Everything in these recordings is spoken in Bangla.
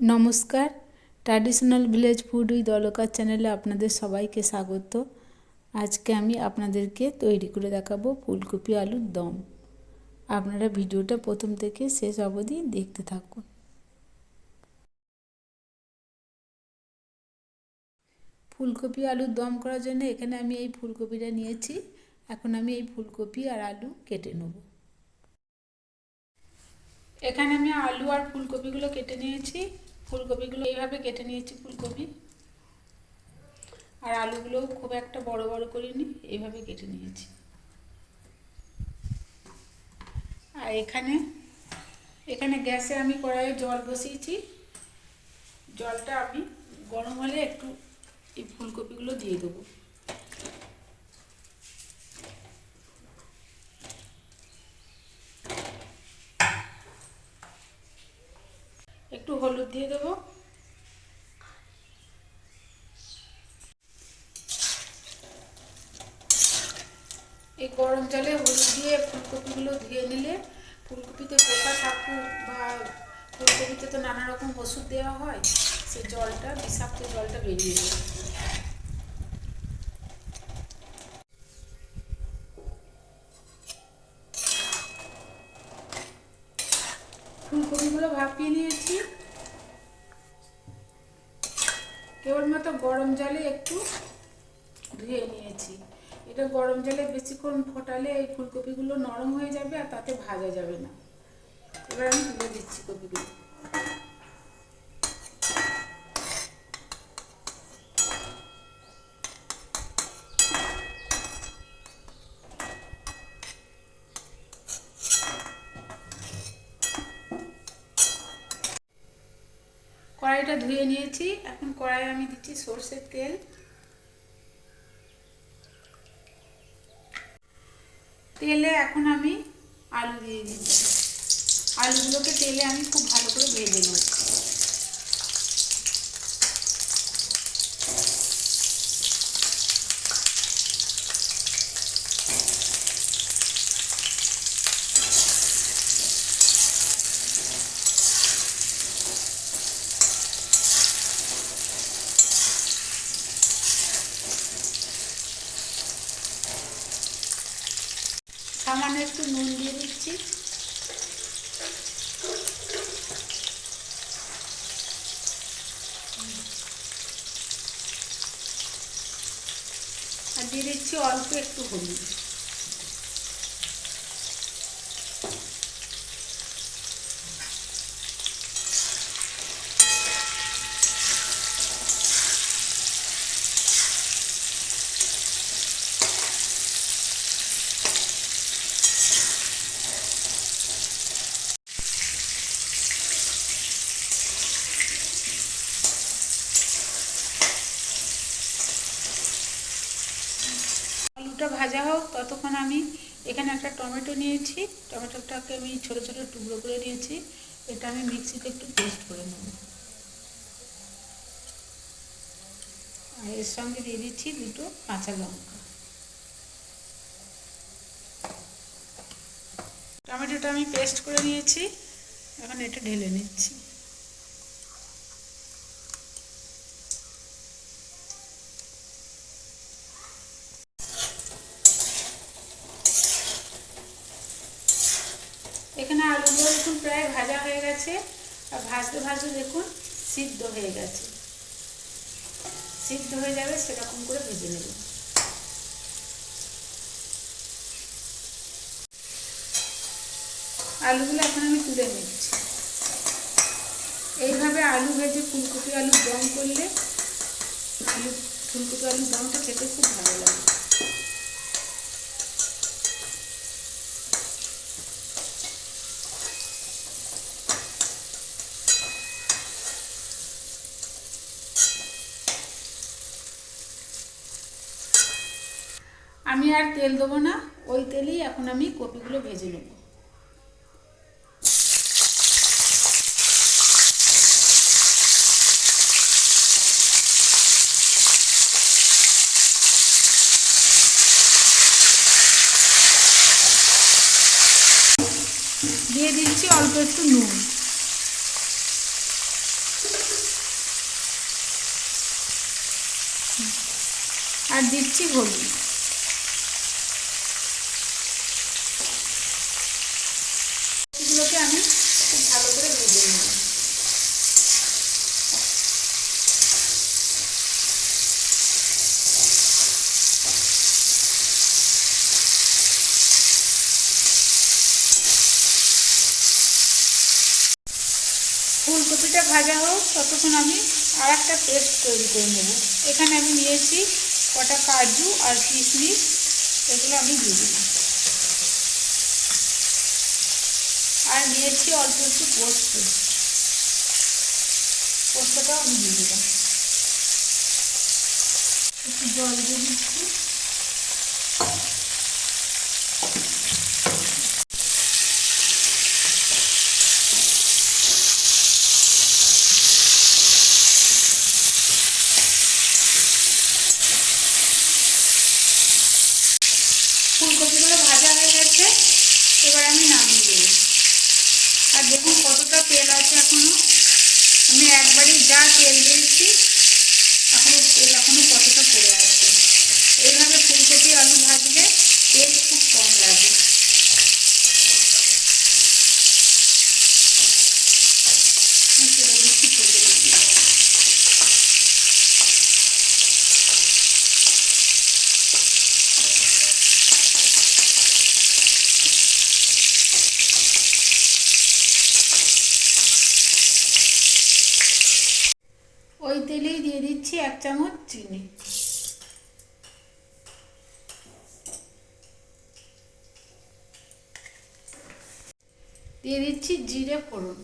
নমস্কার। Traditional village food with Alka চ্যানেলে আপনাদের সবাইকে স্বাগত। আজকে আমি আপনাদেরকে তৈরি করে দেখাবো ফুলকপি আলুর দম। আপনারা ভিডিওটা প্রথম থেকে শেষ অবধি দেখতে থাকুন। ফুলকপি আলুর দম করার জন্য এখানে আমি এই ফুলকপিটা নিয়েছি। এখন আমি এই ফুলকপি আর আলু কেটে নেব। এখানে আমি আলু আর ফুলকপিগুলো কেটে নিয়েছি। ফুলকপিগুলো এইভাবে কেটে নিয়েছি ফুলকপি। আর আলুগুলোও খুব একটা বড় বড় করিনি, এইভাবে কেটে নিয়েছি। আর এখানে এখানে গ্যাসে আমি কড়াইয়ে জল বসিয়েছি। জলটা আমি গরম হলে একটু এই ফুলকপিগুলো দিয়ে দেবো একটু হলুদ দিয়ে দেবো। এই গরম জলে হলুদ দিয়ে ফুলকপিগুলো ধুয়ে নিলে ফুলকপিতে পোকা থাকুক বা ফুলকপিতে তো নানা রকম ওষুধ দেওয়া হয়, সেই জলটা, বিষাক্ত জলটা বেরিয়ে যায় ফুলকপিগুলো ভাপিয়ে নিয়েছি কেবলমাত্র গরম জলে একটু ধুয়ে নিয়েছি। এটা গরম জলে বেশিক্ষণ ফোটালে এই ফুলকপিগুলো নরম হয়ে যাবে আর তাতে ভাজা যাবে না। এবার আমি তুলে দিচ্ছি কপিগুলো। কড়াইটা ধুয়ে নিয়েছি। এখন কড়াই আমি দিচ্ছি সর্ষের তেল। তেলে এখন আমি আলু দিয়ে দিচ্ছি। আলুগুলোকে তেলে আমি খুব ভালো করে ভেজে নেব। একটু নুন দিয়ে দিচ্ছি। আর দিয়ে দিচ্ছি অল্প একটু হলুদ আলুটা ভাজা হোক ততক্ষণ আমি এখানে একটা টমেটো নিয়েছি। টমেটোটাকে আমি ছোটো ছোটো টুকরো করে নিয়েছি। এটা আমি মিক্সিতে একটু পেস্ট করে নেব। আর এর সঙ্গে দিয়ে দিচ্ছি দুটো কাঁচা লঙ্কা। টমেটোটা আমি পেস্ট করে নিয়েছি। এখন এটা ঢেলে নিচ্ছি। এখানে দেখুন প্রায় ভাজা হয়ে গেছে। আর ভাজতে ভাজতে দেখুন সিদ্ধ হয়ে গেছে। সিদ্ধ হয়ে যাবে, সেরকম করে ভেজে নেব। আলুগুলো এখন আমি তুলে নিচ্ছি। এইভাবে আলু ভেজে ফুলকপি আলু দম করলে, আলু ফুলকপি আলুর দমটা খেতে খুব লাগে আমি আর তেল দেবো না, ওই তেলেই এখন আমি কপিগুলো ভেজে নেব। দিয়ে দিচ্ছি অল্প একটু নুন। আর দিচ্ছি হলুদ এগুলোকে আমি খুব ভালো করে ভেজে নেব ফুলকপিটা ভাজা হোক, ততক্ষণ আমি আর একটা পেস্ট তৈরি করে নেব। এখানে আমি নিয়েছি কটা কাজু আর কিশমিশ, এগুলো আমি দিয়ে দিলাম। আর নিয়েছি অল্প একটু পোস্ত। পোস্তটাও আমি দিয়ে দিলাম। একটু জল দিয়ে দিচ্ছি ফুলকপিগুলো ভাজা হয়ে গেছে এবার আমি নামিয়ে দেবো আর দেখুন কতটা তেল আছে এখনও আমি একবারই যা তেল দিয়েছি এখনও তেল এখনও কতটা পড়ে আছে এইভাবে ফুলকপি আলু ভাজলে তেল খুব কম লাগে আমি তুলে দিচ্ছি ফুলকপিগুলো। ওই তেলেই দিয়ে দিচ্ছি এক চামচ চিনি। দিয়ে দিচ্ছি জিরে ফোড়ন।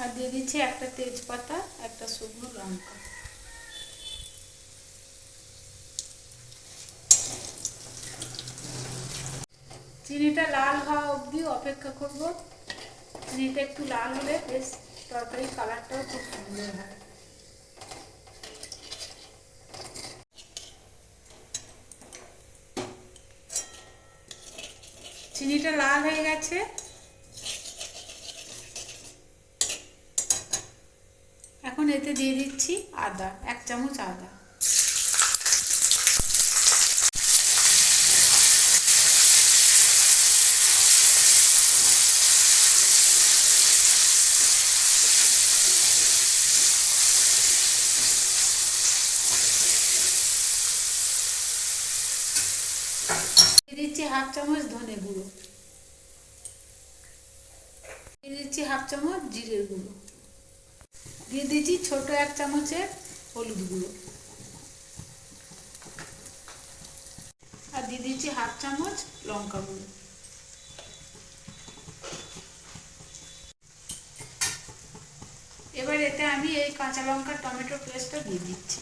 আর দিয়ে দিচ্ছি একটা তেজপাতা, একটা শুকনো লঙ্কা। চিনিটা লাল হওয়া অবধি অপেক্ষা করব। চিনিটা একটু লাল হলে বেশ তরকারির কালারটাও খুব সুন্দর হয়। চিনিটা লাল হয়ে গেছে। এখন এতে দিয়ে দিচ্ছি আদা, এক চামচ আদা। দিচ্ছি হাফ চামচ ধনে গুঁড়ো। দিয়ে দিচ্ছি হাফ চামচ জিরের গুঁড়ো। দিয়ে দিচ্ছি ছোট এক চামচের হলুদ গুঁড়ো। আর দিয়ে দিচ্ছি হাফ চামচ লঙ্কা গুঁড়ো। এবার এতে আমি এই কাঁচা লঙ্কা টমেটো পেস্টটা দিয়ে দিচ্ছি।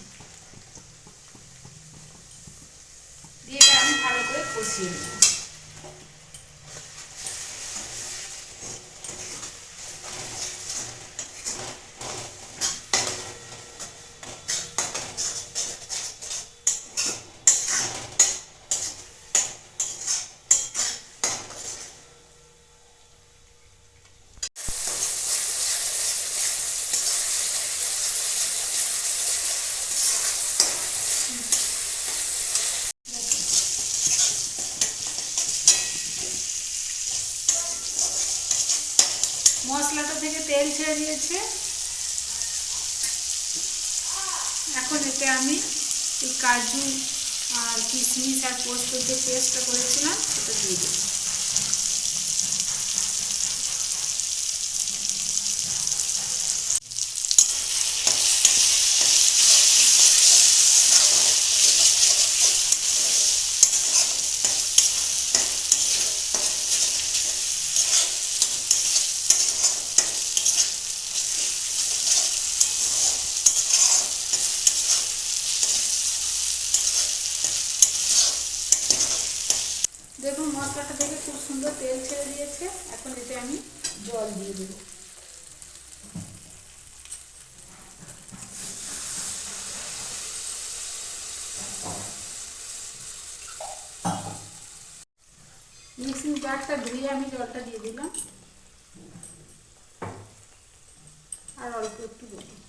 দিয়ে আমি ভালো করে কষিয়ে নেব মশলাটা থেকে তেল দিয়েছে এখন এতে আমি এই কাজু আর কিশমিশ আর পোস্ত যে পেস্টটা করেছিলাম, সেটা দিয়ে দেবো। সুন্দর তেল ছেড়ে দিয়েছে, এখন এতে আমি জল দিয়ে দেবো। মিক্সিং জারটা ধুয়ে আমি জলটা দিয়ে দিলাম। আর অল্প একটু দেবো।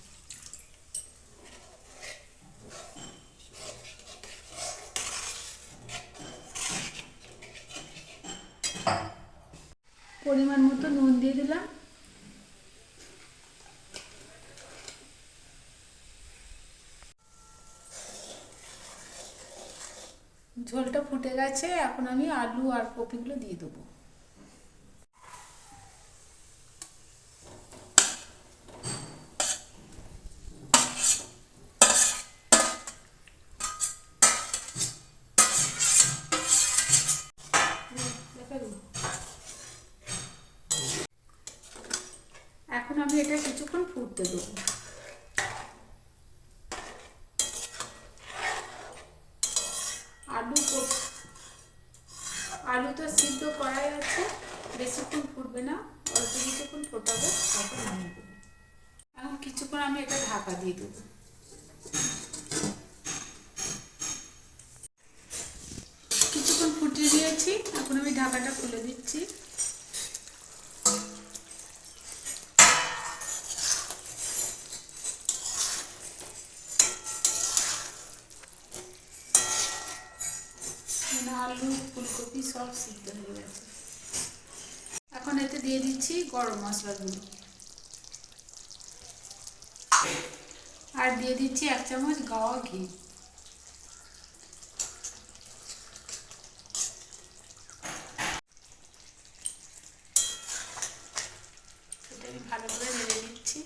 পরিমাণ মতো নুন দিয়ে দিলাম। ঝোলটা ফুটে গেছে, এখন আমি আলু আর কপিগুলো দিয়ে দেবো। আমি এটা কিছুক্ষণ ফুটতে দেবো। আলু আলু তো সিদ্ধ করাই আছে। বেশিক্ষণ ফুটবে না, অল্প কিছুক্ষণ ফোটাবো, তারপর নামিয়ে দেবো। এখন কিছুক্ষণ আমি এটা ঢাকা দিয়ে দেবো। কিছুক্ষণ ফুটিয়ে দিয়েছি, এখন আমি ঢাকাটা খুলে দিচ্ছি। সব সিদ্ধ হয়ে গেছে। এখন এতে দিয়ে দিচ্ছি গরম মশলাগুলো। আর দিয়ে দিচ্ছি এক চামচ গাওয়া ঘি এটা আমি ভালো করে নেড়ে দিচ্ছি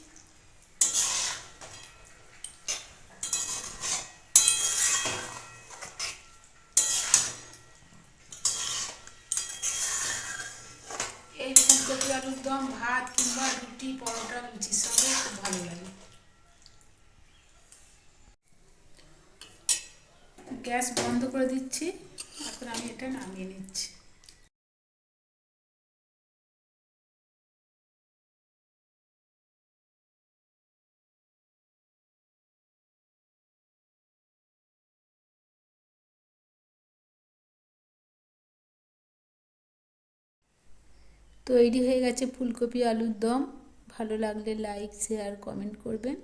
এই ফুলকপি আলুর দম ভাত কিংবা রুটি, পরোটা, লুচির সঙ্গে খুব ভালো লাগে। গ্যাস বন্ধ করে দিচ্ছি এখন আমি এটা নামিয়ে নিচ্ছি। তৈরি হয়ে গেছে ফুলকপি, আলুর দম। ভালো লাগলে লাইক শেয়ার কমেন্ট করবেন।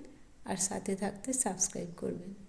আর সাথে থাকতে সাবস্ক্রাইব করবেন।